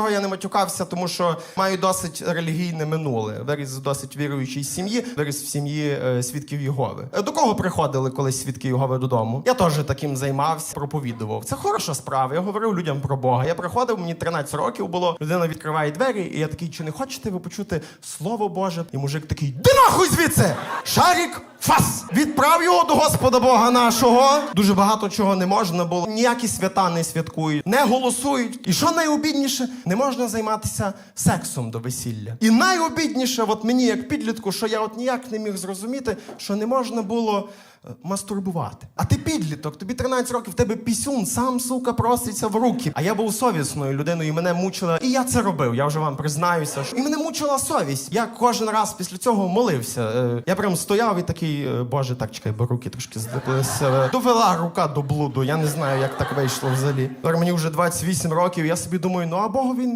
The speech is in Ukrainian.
Я не матюкався, тому що маю досить релігійне минуле. Виріс в досить віруючій сім'ї, виріс в сім'ї е, свідків Єгови. Е, До кого приходили колись свідки Єгови додому? Я теж таким займався, проповідував. Це хороша справа. Я говорив людям про Бога. Я приходив, мені 13 років було. Людина відкриває двері, і я такий, чи не хочете ви почути слово Боже? І мужик такий: Де нахуй звідси! Шарік! Фас! Відправ його до Господа Бога нашого. Дуже багато чого не можна було. Ніякі свята не святкують, не голосують. І що найобідніше, не можна займатися сексом до весілля. І найобідніше, от мені, як підлітку, що я от ніяк не міг зрозуміти, що не можна було. Мастурбувати. А ти підліток, тобі 13 років, в тебе пісюн, сам сука проситься в руки. А я був совісною людиною, і мене мучила. І я це робив, я вже вам признаюся. що- І мене мучила совість. Я кожен раз після цього молився. Е, Я прям стояв і такий, е, боже, так чекай, бо руки трошки здиплися. Довела рука до блуду. Я не знаю, як так вийшло взагалі. Мені вже 28 років. Я собі думаю, ну а Богові не